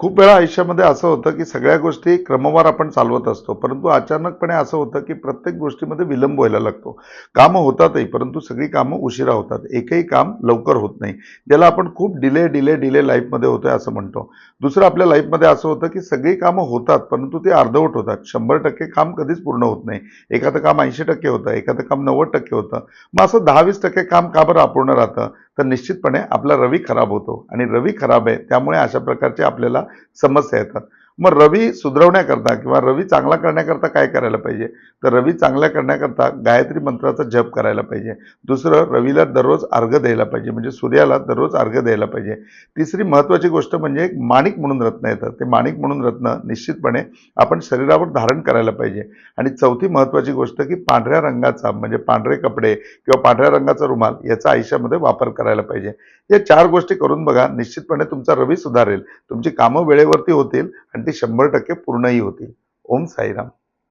खूप वेळा आयुष्यामध्ये असं होतं की सगळ्या गोष्टी क्रमवार आपण चालवत असतो परंतु अचानकपणे असं होतं की प्रत्येक गोष्टीमध्ये विलंब व्हायला लागतो. कामं होतातही परंतु सगळी कामं उशिरा होतात. एकही काम लवकर होत नाही. ज्याला आपण खूप डिले डिले डिले लाईफमध्ये होतोय असं म्हणतो. दुसरं आपल्या लाईफमध्ये असं होतं की सगळी कामं होतात परंतु ते अर्धवट होतात. शंभर टक्के काम कधीच पूर्ण होत नाही. एखादं काम ऐंशी टक्के होतं एखादं काम नव्वद टक्के होतं. मग असं दहा वीस टक्के काम का बरं अपूर्ण राहतं? तर निश्चितपणे आपला रवी खराब होतो. आणि रवी खराब आहे त्यामुळे अशा प्रकारचे आपल्याला समस्या येतात. मग रवी सुधरवण्याकरता किंवा रवी चांगला करण्याकरता काय करायला पाहिजे? तर रवी चांगल्या करण्याकरता गायत्री मंत्राचा जप करायला पाहिजे. दुसरं रवीला दररोज अर्घ द्यायला पाहिजे. म्हणजे सूर्याला दररोज अर्घ द्यायला पाहिजे. तिसरी महत्त्वाची गोष्ट म्हणजे एक माणिक म्हणून रत्न येतं ते माणिक म्हणून रत्न निश्चितपणे आपण शरीरावर धारण करायला पाहिजे. आणि चौथी महत्त्वाची गोष्ट की पांढऱ्या रंगाचा म्हणजे पांढरे कपडे किंवा पांढऱ्या रंगाचा रुमाल याचा आयुष्यामध्ये वापर करायला पाहिजे. या चार गोष्टी करून बघा निश्चितपणे तुमचा रवी सुधारेल. तुमची कामं वेळेवरती होतील आणि ते शंभर टक्के पूर्णही होतील. ओम साईराम.